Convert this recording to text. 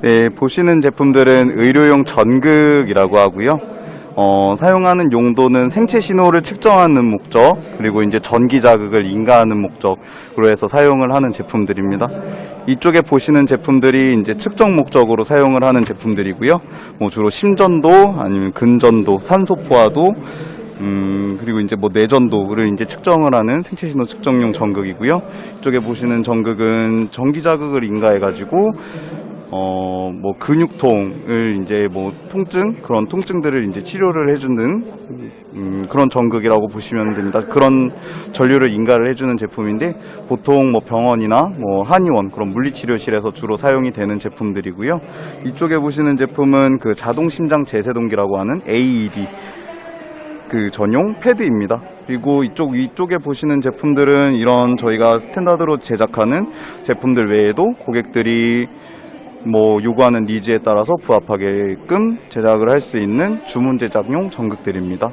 네, 보시는 제품들은 의료용 전극이라고 하고요. 어, 사용하는 용도는 생체 신호를 측정하는 목적, 그리고 이제 전기 자극을 인가하는 목적으로 해서 사용을 하는 제품들입니다. 이쪽에 보시는 제품들이 이제 측정 목적으로 사용을 하는 제품들이고요. 뭐 주로 심전도, 아니면 근전도, 산소 포화도, 음, 그리고 이제 뭐 내전도를 이제 측정을 하는 생체 신호 측정용 전극이고요. 이쪽에 보시는 전극은 전기 자극을 인가해 가지고 어, 뭐, 근육통을 이제 뭐, 통증, 그런 통증들을 이제 치료를 해주는, 음, 그런 전극이라고 보시면 됩니다. 그런 전류를 인가를 해주는 제품인데, 보통 뭐 병원이나 뭐 한의원, 그런 물리치료실에서 주로 사용이 되는 제품들이고요. 이쪽에 보시는 제품은 그 자동 심장 제세동기라고 하는 AED. 그 전용 패드입니다. 그리고 이쪽 위쪽에 보시는 제품들은 이런 저희가 스탠다드로 제작하는 제품들 외에도 고객들이 뭐 요구하는 니즈에 따라서 부합하게끔 제작을 할 수 있는 주문 제작용 전극들입니다.